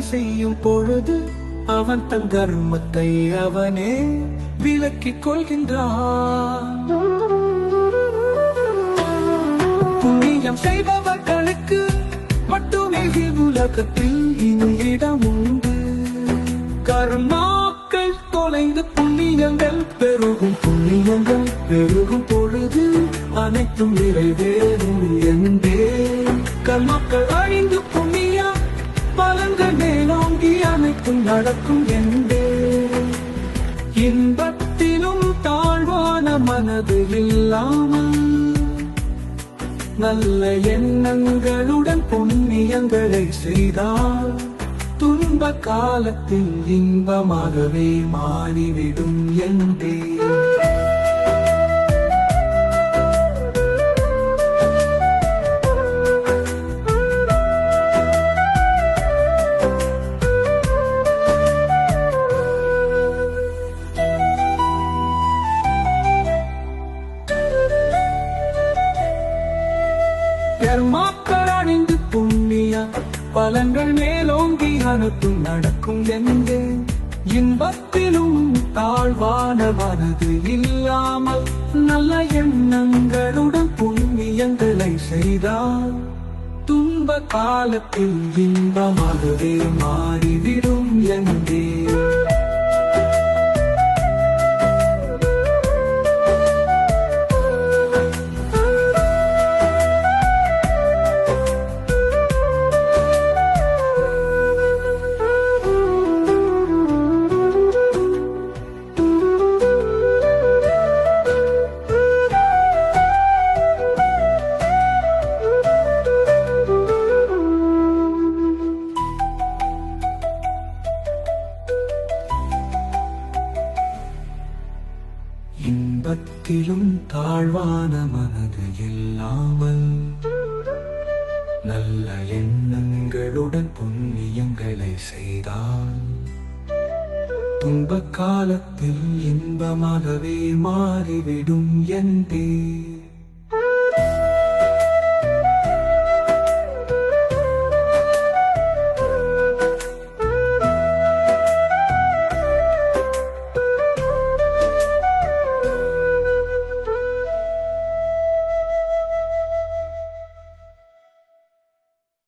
செய்யும் பொழுது அவன் தன் தர்மத்தை அவனே விலக்கிக் கொள்கின்றான். புண்ணியம் செய்பவர்களுக்கு மட்டுமே உலகத்தில் இடம் உண்டு. கர்மாக்கள் தொலைந்து புண்ணியங்கள் பெருகும் புண்ணியங்கள் பெருகும் பொழுது அனைத்தும் நிறைவேறும் என்பே. கர்மாக்கள் அழிந்து பலங்கள் மேலோங்கி அனைத்தும் நடக்கும் என்பே இன்பத்திலும் தாழ்வான மனது இல்லாமல் நல்ல எண்ணங்களுடன் புண்ணியங்களை செய்தால் துன்ப காலத்தில் இன்பமாகவே மாறிவிடும் என்றே. கர்மாக்கள் அணிந்து புண்ணிய பலங்கள் மேலோங்கி அனுப்பும் நடக்கும் எங்கே இன்பத்திலும் தாழ்வான மனது இல்லாமல் நல்ல எண்ணங்களுடன் புண்ணியங்களை செய்தால் துன்ப காலத்தில் இன்பமாகவே மாறிவிடும் என்றே. இன்பத்திலும் தாழ்வான மனது இல்லாமல் நல்ல எண்ணங்களுடன் புண்ணியங்களை செய்தால் துன்ப காலத்தில் இன்பமாகவே மாறிவிடும் என்பே.